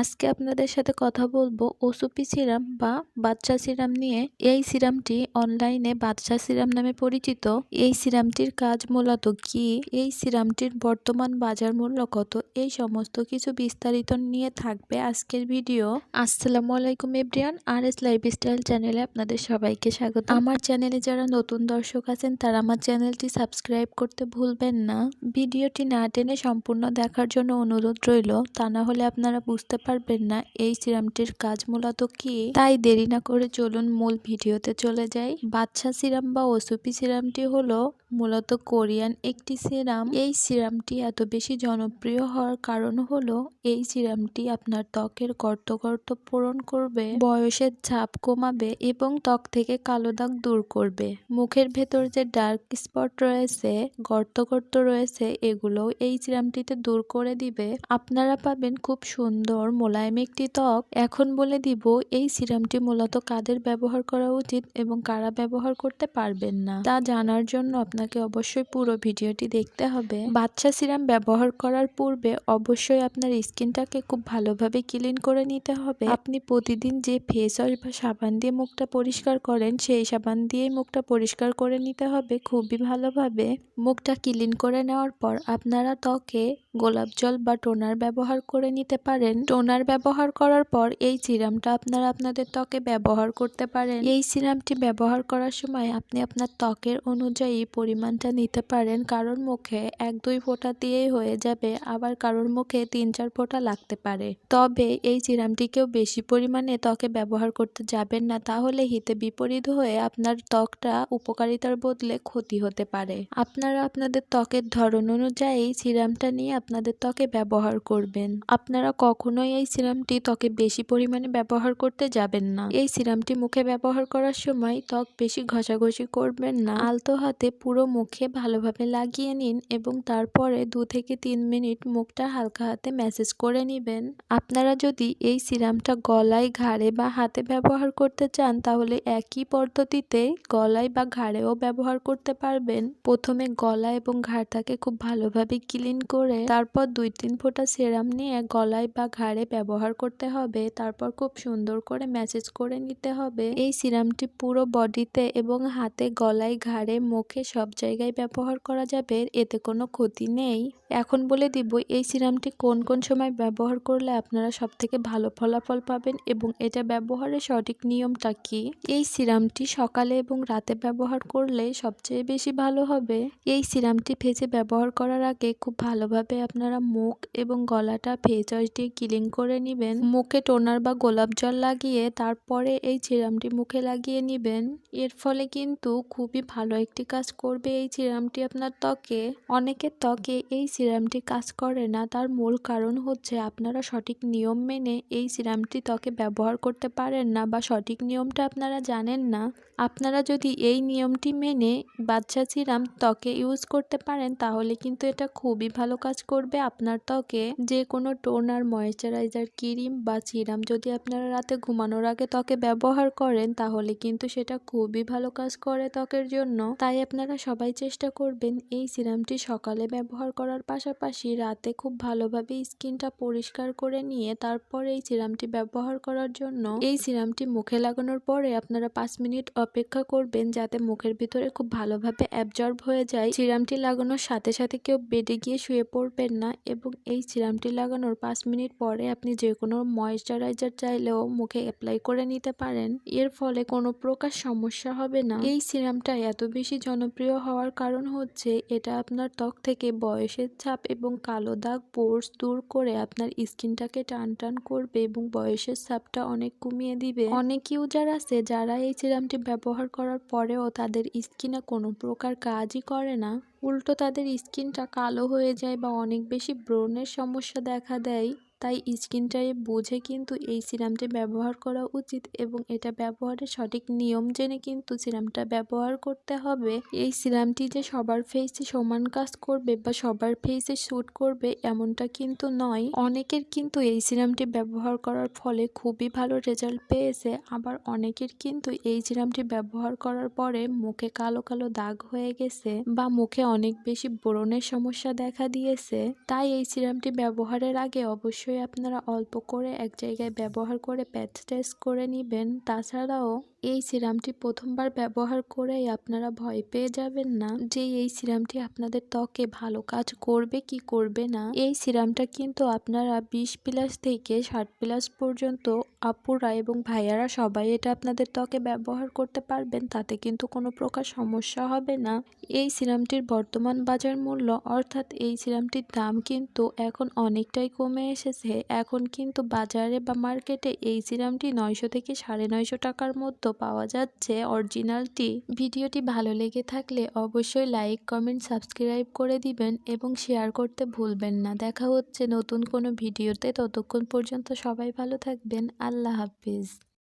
আজকে আপনাদের সাথে কথা বলব ওসুপি সিরাম বা বাচ্চা সিরাম নিয়ে। এই সিরামটি অনলাইনে বাচ্চা সিরাম নামে পরিচিত। এই সিরামটির কাজ মূলত কি? এই সিরামটির বর্তমান বাজার মূল্য কত? এই সমস্ত কিছু বিস্তারিত নিয়ে থাকবে আজকের ভিডিও। আসসালামু আলাইকুম এভরিয়ান আর এস লাইফস্টাইল চ্যানেলে আপনাদের সবাইকে স্বাগত। আমার চ্যানেলে যারা নতুন দর্শক আছেন, তারা আমার চ্যানেলটি সাবস্ক্রাইব করতে ভুলবেন না। ভিডিওটি না টেনে সম্পূর্ণ দেখার জন্য অনুরোধ রইল। তা না হলে আপনারা বুঝতে পারবেন না। এই সিরামটির কাজ মূলত কি? তাই দেরি না করে চলুন মূল ভিডিওতে চলে যাই। বাচ্চা সিরাম বা ওসুপি সিরামটি হলো মূলত কোরিয়ান একটি সিরাম। এই সিরামটি এত বেশি জনপ্রিয় হওয়ার কারণ হলো, এই সিরামটি আপনার ত্বকের গর্ত গর্ত পূরণ করবে, বয়সের ছাপ কমাবে এবং ত্বক থেকে কালো দাগ দূর করবে। মুখের ভেতর যে ডার্ক স্পট রয়েছে গর্ত গর্ত রয়েছে এগুলো এই সিরামটিতে দূর করে দিবে। আপনারা পাবেন খুব সুন্দর মোলায়েম একটি ত্বক। এখন বলে দিব, এই সিরামটি মূলত কাদের ব্যবহার করা উচিত এবং কারা ব্যবহার করতে পারবেন না, তা জানার জন্য আপনাকে অবশ্যই পুরো ভিডিওটি দেখতে হবে। বাচ্চা সিরাম ব্যবহার করার পূর্বে অবশ্যই আপনার স্কিনটাকে খুব ভালোভাবে ক্লিন করে নিতে হবে। আপনি প্রতিদিন যে ফেস ওয়াশ বা সাবান দিয়ে মুখটা পরিষ্কার করেন, সেই সাবান দিয়েই মুখটা পরিষ্কার করে নিতে হবে খুবই ভালোভাবে। মুখটা ক্লিন করে নেওয়ার পর আপনারা ত্বকে গোলাপ জল বা টোনার ব্যবহার করে নিতে পারেন। টোনার ব্যবহার করার পর এই সিরামটা আপনারা আপনাদের ত্বকে ব্যবহার করতে পারেন। এই সিরামটি ব্যবহার করার সময় আপনি আপনার ত্বকের অনুযায়ী পরিমাণটা নিতে পারেন কারোর মুখে এক, দুই ফোঁটা দিয়েই হয়ে যাবে, আবার কারোর মুখে তিন, চার ফোঁটা লাগতে পারে। তবে এই সিরামটিকেও বেশি পরিমাণে ত্বকে ব্যবহার করতে যাবেন না, তাহলে হিতে বিপরীত হয়ে আপনার ত্বকটা উপকারিতার বদলে ক্ষতি হতে পারে। আপনারা আপনাদের ত্বকের ধরন অনুযায়ী সিরামটা নিয়ে আপনাদের ত্বকে ব্যবহার করবেন। আপনারা কখনোই এই সিরামটি ত্বকে বেশি পরিমাণে ব্যবহার করতে যাবেন না। এই সিরামটি মুখে ব্যবহার করার সময় ত্বক বেশি ঘষাঘষি করবেন না। আলতো হাতে পুরো মুখে ভালোভাবে লাগিয়ে নিন এবং তারপরে দু থেকে তিন মিনিট মুখটা হালকা হাতে ম্যাসেজ করে নেবেন। আপনারা যদি এই সিরামটা গলায়, ঘাড়ে বা হাতে ব্যবহার করতে চান, তাহলে একই পদ্ধতিতে গলায় বা ঘাড়েও ব্যবহার করতে পারবেন। প্রথমে গলা এবং ঘাড়টাকে খুব ভালোভাবে ক্লিন করে তারপর দুই তিন ফোঁটা সিরাম নিয়ে গলায় বা ঘাড়ে ব্যবহার করতে হবে। তারপর খুব সুন্দর করে ম্যাসেজ করে নিতে হবে। এই সিরামটি পুরো বডিতে এবং হাতে গলায়, ঘাড়ে, মুখে সব জায়গায় ব্যবহার করা যাবে এতে কোনো ক্ষতি নেই। এখন বলে দিব, এই সিরামটি কোন কোন সময় ব্যবহার করলে আপনারা সব থেকে ভালো ফলাফল পাবেন এবং এটা ব্যবহারের সঠিক নিয়মটা কি? এই সিরামটি সকালে এবং রাতে ব্যবহার করলে সবচেয়ে বেশি ভালো হবে। এই সিরামটি ফেসে ব্যবহার করার আগে খুব ভালোভাবে আপনারা মুখ এবং গলাটা ফেস ওয়াশ দিয়ে ক্লিন করে নেবেন। মুখে টোনার বা গোলাপ জল লাগিয়ে তারপরে এই সিরামটি মুখে লাগিয়ে নেবেন। এর ফলে কিন্তু খুবই ভালো একটি কাজ করবে এই সিরামটি আপনার ত্বকে। অনেকের ত্বকে এই সিরামটি কাজ করে না, তার মূল কারণ হচ্ছে আপনারা সঠিক নিয়ম মেনে এই সিরামটি ত্বকে ব্যবহার করতে পারেন না বা সঠিক নিয়মটা আপনারা জানেন না। আপনারা যদি এই নিয়মটি মেনে বাচ্চা সিরাম ত্বকে ইউজ করতে পারেন, তাহলে কিন্তু এটা খুবই ভালো কাজ করবে আপনার ত্বকে। যে কোনো টোনার, ময়েশ্চারাইজার, ক্রিম বা সিরাম যদি আপনারা রাতে ঘুমানোর আগে ত্বকে ব্যবহার করেন, তাহলে কিন্তু সেটা খুবই ভালো কাজ করে ত্বকের জন্য। তাই আপনারা সবাই চেষ্টা করবেন এই সিরামটি সকালে ব্যবহার করার পাশাপাশি রাতে খুব ভালোভাবে স্কিনটা পরিষ্কার করে নিয়ে তারপর এই সিরামটি ব্যবহার করার জন্য এই সিরামটি মুখে লাগানোর পরে আপনারা পাঁচ মিনিট অপেক্ষা করবেন যাতে মুখের ভিতরে খুব ভালোভাবে অ্যাবজর্ব হয়ে যায়। সিরামটি লাগানোর সাথে সাথে কেউ বেডে গিয়ে শুয়ে পড়বেন না এবং এই সিরামটি লাগানোর পাঁচ মিনিট পরে আপনি যে কোনো ময়েশ্চারাইজার চাইলেও মুখে অ্যাপ্লাই করে নিতে পারেন। এর ফলে কোনো প্রকার সমস্যা হবে না। এই সিরামটা এত বেশি জনপ্রিয় হওয়ার কারণ হচ্ছে এটা আপনার ত্বক থেকে বয়সের ছাপ এবং কালো দাগ পোর্স দূর করে আপনার স্কিনটাকে টান টান করবে এবং বয়সের ছাপটা অনেক কমিয়ে দিবে। অনেক ইউজার আছে যারা এই সিরামটি ব্যবহার করার পরেও তাদের স্কিনে কোনো প্রকার কাজই করে না। উল্টো তাদের স্কিনটা কালো হয়ে যায় বা অনেক বেশি ব্রণের সমস্যা দেখা দেয়। তাই স্কিন টাইপ বুঝে কিন্তু এই সিরামটি ব্যবহার করা উচিত এবং এটা ব্যবহারের সঠিক নিয়ম জেনে কিন্তু সিরামটা ব্যবহার করতে হবে। এই সিরামটি যে সবার ফেসে সমান কাজ করবে বা সবার ফেসে শ্যুট করবে এমনটা কিন্তু নয়। অনেকের কিন্তু এই সিরামটি ব্যবহার করার ফলে খুবই ভালো রেজাল্ট পেয়েছে। আবার অনেকের কিন্তু এই সিরামটি ব্যবহার করার পরে মুখে কালো কালো দাগ হয়ে গেছে বা মুখে অনেক বেশি ব্রণের সমস্যা দেখা দিয়েছে। তাই এই সিরামটি ব্যবহারের আগে অবশ্যই অবশ্যই আপনারা অল্প করে এক জায়গায় ব্যবহার করে প্যাচ টেস্ট করে নেবেন। তাছাড়াও এই সিরামটি প্রথমবার ব্যবহার করেই আপনারা ভয় পেয়ে যাবেন না যে এই সিরামটি আপনাদের ত্বকে ভালো কাজ করবে কি করবে না। এই সিরামটা কিন্তু আপনারা বিশ প্লাস থেকে ষাট প্লাস পর্যন্ত আপুরা এবং ভাইয়ারা সবাই এটা আপনাদের ত্বকে ব্যবহার করতে পারবেন, তাতে কিন্তু কোনো প্রকার সমস্যা হবে না। এই সিরামটির বর্তমান বাজার মূল্য অর্থাৎ এই সিরামটির দাম কিন্তু এখন অনেকটাই কমে এসেছে। এখন কিন্তু বাজারে বা মার্কেটে এই সিরামটি নয়শো থেকে সাড়ে নয়শো টাকার মধ্যে পাওয়া যাচ্ছে। অরিজিনালটি। ভিডিওটি ভালো লেগে থাকলে অবশ্যই লাইক, কমেন্ট, সাবস্ক্রাইব করে দিবেন এবং শেয়ার করতে ভুলবেন না। দেখা হচ্ছে নতুন কোনো ভিডিওতে। ততক্ষণ পর্যন্ত সবাই ভালো থাকবেন। আল্লাহ হাফিজ।